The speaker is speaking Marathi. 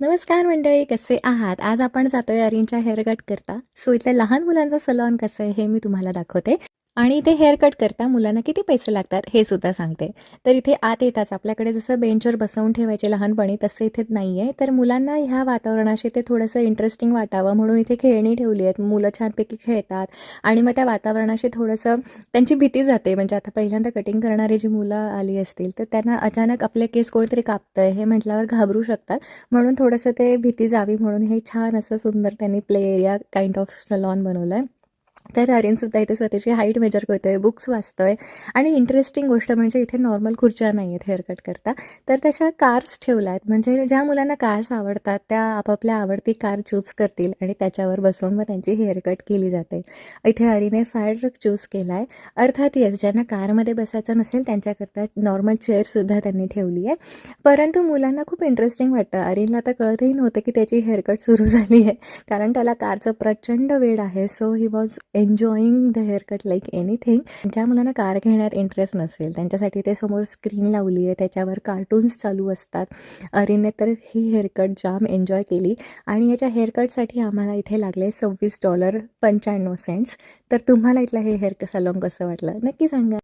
नमस्कार मंडळी कसे आहात? आज आपण जातोय अरिनच्या हेअर कट करता. सो इथल्या लहान मुलांचं सलॉन कसं आहे हे मी तुम्हाला दाखवते. आणि इथे हेअर कट करता मुलांना किती पैसे लागतात हे सुद्धा सांगते. तर इथे आत येताच आपल्याकडे जसं बेंचवर बसवून ठेवायचे लहानपणी तसं इथे नाही आहे तर मुलांना ह्या वातावरणाशी ते थोडंसं इंटरेस्टिंग वाटावं म्हणून इथे खेळणी ठेवली आहेत. मुलं छानपैकी खेळतात आणि मग त्या वातावरणाशी थोडंसं त्यांची भीती जाते. म्हणजे आता पहिल्यांदा कटिंग करणारी जी मुलं आली असतील तर त्यांना अचानक आपले केस कोणतरी कापतंय हे म्हटल्यावर घाबरू शकतात. म्हणून थोडंसं ते भीती जावी म्हणून हे छान असं सुंदर त्यांनी play area kind of salon बनवलं आहे तर अरिनसुद्धा इथे स्वतःची हाईट मेजर करतोय बुक्स वाचतोय. आणि इंटरेस्टिंग गोष्ट म्हणजे इथे नॉर्मल खुर्च्या नाही आहेत हेअरकट करता. तर तशा कार्स ठेवल्या आहेत म्हणजे ज्या मुलांना कार्स आवडतात त्या आपापल्या आवडती कार चूज करतील आणि त्याच्यावर बसून मग त्यांची हेअरकट केली जाते. इथे हरीने फायर ट्रक चूज केला आहे अर्थात येस ज्यांना कारमध्ये बसायचं नसेल त्यांच्याकरता नॉर्मल चेअरसुद्धा त्यांनी ठेवली आहे. परंतु मुलांना खूप इंटरेस्टिंग वाटतं. अरिनला तर कळतही नव्हतं की त्याची हेअरकट सुरू झाली आहे. कारण त्याला कारचं प्रचंड वेळ आहे. So he was enjoying the haircut like anything ज्या मुलांना कार घेण्यात इंटरेस्ट नसेल त्यांच्यासाठी ते समोर स्क्रीन लावली आहे त्याच्यावर कार्टून्स चालू असतात. अरिनने तर ही हेअरकट जाम एन्जॉय केली. आणि याच्या हेअरकटसाठी आम्हाला इथे लागले सव्वीस डॉलर पंच्याण्णव सेंट्स तर तुम्हाला इथलं हे हेअर सलॉन कसं वाटलं? नक्की सांगा.